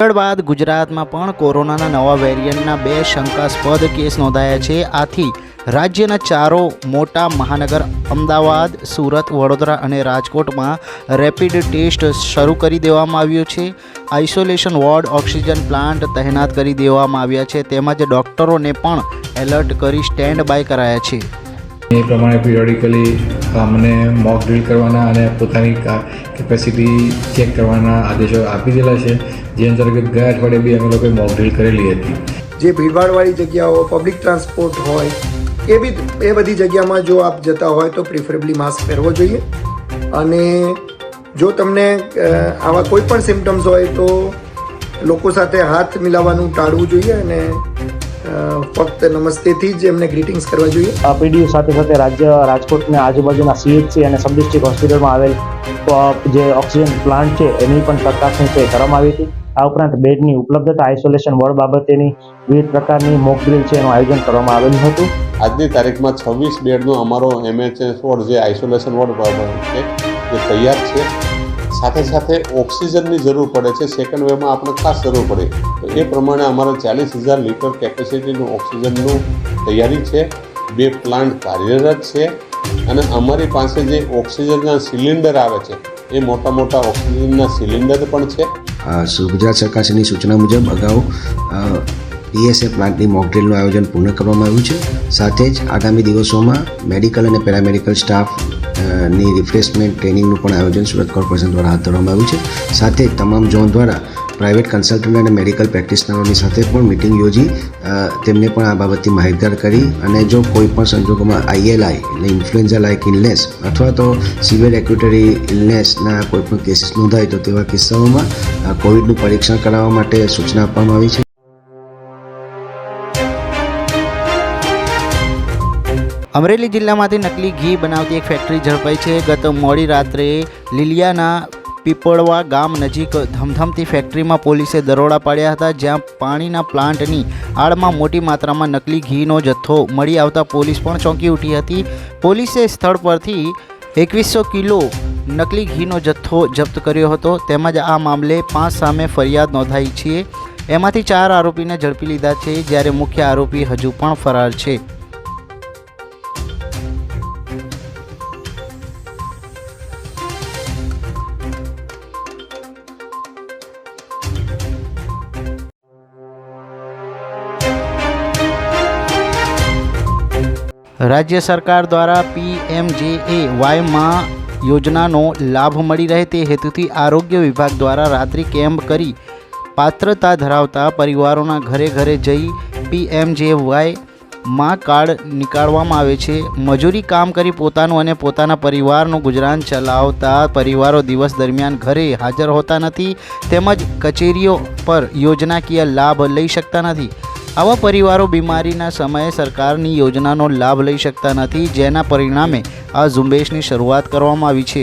ત્યારબાદ ગુજરાતમાં પણ કોરોનાના નવા વેરિયન્ટના બે શંકાસ્પદ કેસ નોંધાયા છે. આથી રાજ્યના ચારો મોટા મહાનગર અમદાવાદ, સુરત, વડોદરા અને રાજકોટમાં રેપિડ ટેસ્ટ શરૂ કરી દેવામાં આવ્યો છે. આઇસોલેશન વોર્ડ, ઓક્સિજન પ્લાન્ટ તહેનાત કરી દેવામાં આવ્યા છે. તેમજ ડૉક્ટરોને પણ એલર્ટ કરી સ્ટેન્ડ બાય કરાયા છે. એ પ્રમાણે પિરિયોડિકલી અમને મોક ડ્રીલ કરવાના અને પોતાની કેપેસિટી ચેક કરવાના આદેશો આપી દીધેલા છે. જે અંતર્ગત ગયા અઠવાડિયે બી અમે લોકોએ મોકડ્રીલ કરેલી હતી. જે ભીડભાડવાળી જગ્યાઓ પબ્લિક ટ્રાન્સપોર્ટ હોય, એ બી એ બધી જગ્યામાં જો આપ જતા હોય તો પ્રિફરેબલી માસ્ક પહેરવો જોઈએ. અને જો તમને આવા કોઈ પણ સિમ્ટમ્સ હોય તો લોકો સાથે હાથ મિલાવવાનું ટાળવું જોઈએ અને ફક્ત નમસ્તેથી જ એમને ગ્રીટિંગ્સ કરવા જોઈએ. પીડીયુ સાથે સાથે રાજ્ય રાજકોટના આજુબાજુના સીએચસી અને સબ ડિસ્ટ્રિક્ટ હોસ્પિટલમાં આવેલ જે ઓક્સિજન પ્લાન્ટ છે એની પણ ચકાસણી છે કરવામાં આવી હતી. આ ઉપરાંત બેડની ઉપલબ્ધતા આઇસોલેશન વોર્ડ બાબતેની વિવિધ પ્રકારની મોક ડ્રીલ છે એનું આયોજન કરવામાં આવેલું હતું. આજની તારીખમાં છવ્વીસ બેડનો અમારો એમએચએસ વોર્ડ જે આઇસોલેશન વોર્ડ છે એ તૈયાર છે. સાથે સાથે ઓક્સિજનની જરૂર પડે છે. સેકન્ડ વેવમાં આપણે ખાસ જરૂર પડે. તો એ પ્રમાણે અમારે ચાલીસ હજાર લીટર કેપેસિટીનું ઓક્સિજનનું તૈયારી છે. બે પ્લાન્ટ કાર્યરત છે. અને અમારી પાસે જે ઓક્સિજનના સિલિન્ડર આવે છે, એ મોટા મોટા ઓક્સિજનના સિલિન્ડર પણ છે. ગુજરાત સરકારની સૂચના મુજબ અગાઉ પીએસએ પ્લાન્ટની મોકડ્રીલનું આયોજન પૂર્ણ કરવામાં આવ્યું છે. સાથે જ આગામી દિવસોમાં મેડિકલ અને પેરામેડિકલ સ્ટાફ ની રિફ્રેશમેન્ટ ટ્રેનિંગનું પણ આયોજન સુરત કોર્પોરેશન દ્વારા હાથ ધરવામાં આવ્યું છે. સાથે તમામ ઝોન દ્વારા પ્રાઇવેટ કન્સલ્ટન્ટ અને મેડિકલ પ્રેક્ટિશનરોની સાથે પણ મિટિંગ યોજી તેમને પણ આ બાબતથી માહિતગાર કરી અને જો કોઈ પણ સંજોગોમાં આઈએલઆઈ એટલે ઇન્ફ્લુએન્ઝા લાઇક ઇલનેસ અથવા તો સિવિયર એક્યુટરી ઇલનેસના કોઈપણ કેસીસ નોંધાય તો તેવા કિસ્સાઓમાં કોવિડનું પરીક્ષણ કરાવવા માટે સૂચના આપવામાં આવી છે. અમરેલી જિલ્લામાંથી નકલી ઘી બનાવતી એક ફેક્ટરી ઝડપાઈ છે. ગત મોડી રાત્રે લીલિયાના પીપળવા ગામ નજીક ધમધમતી ફેક્ટરીમાં પોલીસે દરોડા પાડ્યા હતા, જ્યાં પાણીના પ્લાન્ટની આડમાં મોટી માત્રામાં નકલી ઘીનો જથ્થો મળી આવતા પોલીસ પણ ચોંકી ઉઠી હતી. પોલીસે સ્થળ પરથી એકવીસો કિલો નકલી ઘીનો જથ્થો જપ્ત કર્યો હતો. તેમજ આ મામલે પાંચ સામે ફરિયાદ નોંધાઈ છે. એમાંથી ચાર આરોપીને ઝડપી લીધા છે, જ્યારે મુખ્ય આરોપી હજુ પણ ફરાર છે. રાજ્ય સરકાર દ્વારા પીએમજેએ વાયમાં યોજનાનો લાભ મળી રહે તે હેતુથી આરોગ્ય વિભાગ દ્વારા રાત્રિ કેમ્પ કરી પાત્રતા ધરાવતા પરિવારોના ઘરે ઘરે જઈ પીએમજેવાયમાં કાર્ડ નીકાળવામાં આવે છે. મજૂરી કામ કરી પોતાનું અને પોતાના પરિવારનું ગુજરાન ચલાવતા પરિવારો દિવસ દરમિયાન ઘરે હાજર હોતા નથી. તેમજ કચેરીઓ પર યોજનાકીય લાભ લઈ શકતા નથી. આવા પરિવારો બીમારીના સમયે સરકારની યોજનાનો લાભ લઈ શકતા નથી, જેના પરિણામે આ ઝુંબેશની શરૂઆત કરવામાં આવી છે.